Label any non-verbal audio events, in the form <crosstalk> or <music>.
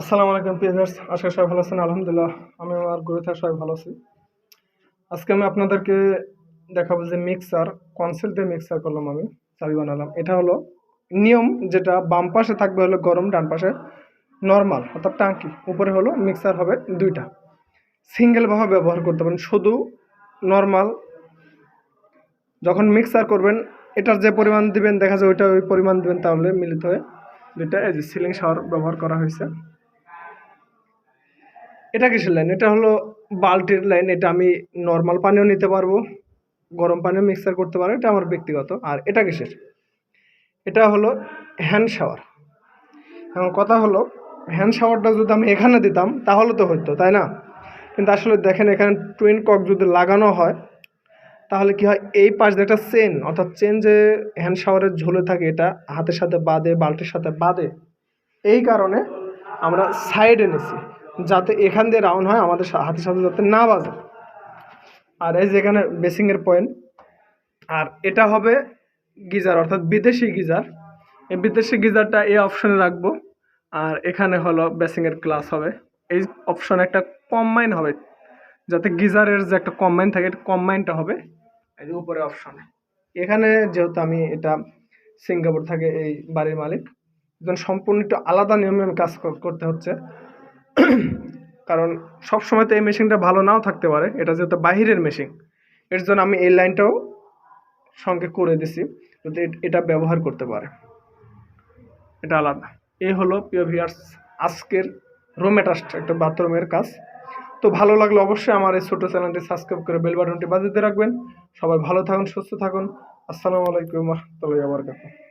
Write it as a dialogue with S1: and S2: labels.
S1: আসসালামু আলাইকুম পিয়ার্স আশা সবাই ভালো আছেন। আলহামদুলিল্লাহ, আমি আমার গুরু থেকে সবাই ভালো আছি। আজকে আমি আপনাদেরকে দেখাবো যে মিক্সার কনসেল দিয়ে মিক্সার করলাম আমি, চাবি বানালাম। এটা হলো নিয়ম, যেটা বাম পাশে থাকবে হলো গরম, ডান পাশে নর্মাল অর্থাৎ টাঙ্কি। উপরে হলো মিক্সার হবে দুইটা। সিঙ্গেলভাবে ব্যবহার করতে পারেন, শুধু নর্মাল যখন মিক্সার করবেন, এটার যে পরিমাণ দিবেন, দেখা যায় ওইটা ওই পরিমাণ দিবেন, তাহলে মিলিত হয়ে দুইটা সিলিং শাওয়ার ব্যবহার করা হয়েছে। এটা কিসের লাইন এটা হলো বাল্টির লাইন এটা আমি নর্মাল পানিও নিতে পারব, গরম পানিও মিক্সার করতে পারব, এটা আমার ব্যক্তিগত। আর এটা কিসের? এটা হলো হ্যান্ড শাওয়ার এখন কথা হলো হ্যান্ড শাওয়ারটা যদি আমি এখানে দিতাম, তাহলে তো হতো তাই না? কিন্তু আসলে দেখেন এখানে টুইন কক যদি লাগানো হয়, তাহলে কি হয়, এই পাশ দিয়ে একটা চেন অর্থাৎ চেন যে হ্যান্ড শাওয়ারের ঝুলে থাকে, এটা হাতের সাথে বাঁধে বাল্টির সাথে বাঁধে, এই কারণে আমরা সাইডে নিছি যাতে এখান দিয়ে রাউন্ড হয়, আমাদের হাতের সাথে যাতে না বাজে। আর এই যে এখানে বেসিংয়ের পয়েন্ট আর এটা হবে গিজার, অর্থাৎ বিদেশি গিজার। এই বিদেশি গিজারটা এই অপশনে রাখব। আর এখানে হলো বেসিংয়ের ক্লাস হবে। এই অপশনে একটা কম্বাইন হবে। যাতে গিজারের যে একটা কম্বাইন থাকে কম্বাইনটা হবে এই যে উপরে অপশনে এখানে যেহেতু আমি এটা সিঙ্গাপুর থাকে, এই বাড়ির মালিক, একজন সম্পূর্ণ একটু আলাদা নিয়মে কাজ করতে হচ্ছে। <clears throat> কারণ সব সময় তো এই মেশিনটা ভালো নাও থাকতে পারে, এটা যেহেতু বাহিরের মেশিন এর জন্য আমি এই লাইনটাও সঙ্গে করে দিছি, যাতে এটা ব্যবহার করতে পারে। এটা আলাদা। এই হলো প্রিয় ভিয়ার্স আজকের রোমেটাস্ট একটা বাথরুমের কাজ। তো ভালো লাগলে অবশ্যই আমার এই ছোটো চ্যানেলটি সাবস্ক্রাইব করে বেল বাটনটি বাজিতে রাখবেন। সবাই ভালো থাকুন, সুস্থ থাকুন। আসসালামু আলাইকুম রহমতুল্লাহি বারাকাতুহু।